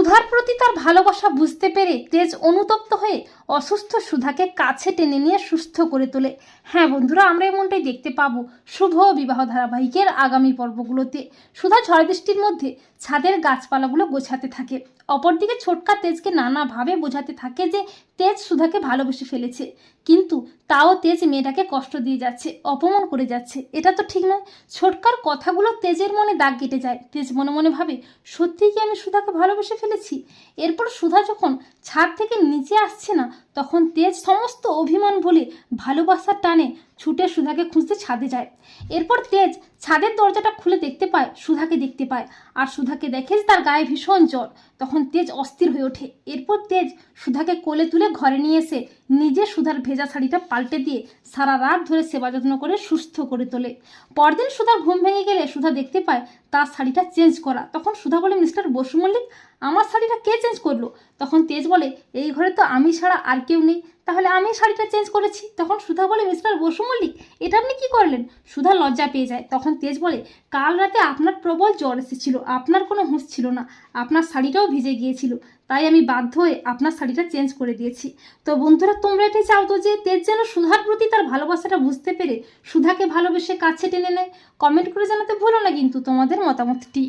সুধার প্রতি তার ভালোবাসা বুঝতে পেরে তেজ অনুতপ্ত হয়ে অসুস্থ সুধাকে কাছে টেনে নিয়ে সুস্থ করে তোলে। হ্যাঁ বন্ধুরা, আমরা এমনটাই দেখতে পাবো শুভ বিবাহ ধারাবাহিকের আগামী পর্বগুলোতে। সুধা ঝড় বৃষ্টির মধ্যে ছাদের গাছপালাগুলো গোছাতে থাকে। অপরদিকে ছোটকা তেজকে নানাভাবে বোঝাতে থাকে যে তেজ সুধাকে ভালোবেসে ফেলেছে। কিন্তু তাও তেজ মেয়েটাকে কষ্ট দিয়ে যাচ্ছে, অপমান করে যাচ্ছে। এটা তো ঠিক নয়। ছোটকার কথাগুলো তেজের মনে দাগ কেটে যায়। তেজ মনে মনে ভাবে, সত্যিই কি আমি সুধাকে ভালোবেসে ফেলেছি। এরপর সুধা যখন ছাদ থেকে নিচে আসছে না, তখন তেজ সমস্ত অভিমান বলে ভালোবাসার টানে ছুটে সুধাকে খুঁজতে ছাদে যায়। এরপর তেজ ছাদের দরজাটা খুলে দেখতে পায়, সুধাকে দেখতে পায়। আর সুধাকে দেখে যে তার গায়ে ভীষণ জ্বর। তখন তেজ অস্থির হয়ে ওঠে। এরপর তেজ সুধাকে কোলে তুলে ঘরে নিয়ে এসে নিজে সুধার ভেজা শাড়িটা পাল্টে দিয়ে সারা রাত ধরে সেবা যত্ন করে সুস্থ করে তোলে। পরদিন সুধার ঘুম ভেঙে গেলে সুধা দেখতে পায়, তার শাড়িটা চেঞ্জ করা। তখন সুধা বলে, মিস্টার বসু মল্লিক, আমার শাড়িটা কে চেঞ্জ করল? তখন তেজ বলে, এই ঘরে তো আমি ছাড়া আর কেউ নেই। তাহলে আমি শাড়িটা চেঞ্জ করেছি। তখন সুধা বলে মিস্টার বসু মল্লিক, এটা আপনি কি করলেন? সুধা লজ্জা পেয়ে যায়। তখন তেজ বলে, কাল রাতে আপনার প্রবল জ্বর এসেছিল, আপনার কোনো হুঁশ ছিল না, আপনার শাড়িটাও ভিজে গিয়েছিল, তাই আমি বাধ্য হয়ে আপনার শাড়িটা চেঞ্জ করে দিয়েছি। তো বন্ধুরা, তোমরা এটাই চাও তো যে তেজ যেন সুধার প্রতি তার ভালোবাসাটা বুঝতে পেরে সুধাকে ভালোবেসে কাছে টেনে নেয়। কমেন্ট করে জানাতে ভুলো না কিন্তু তোমাদের মতামতটি।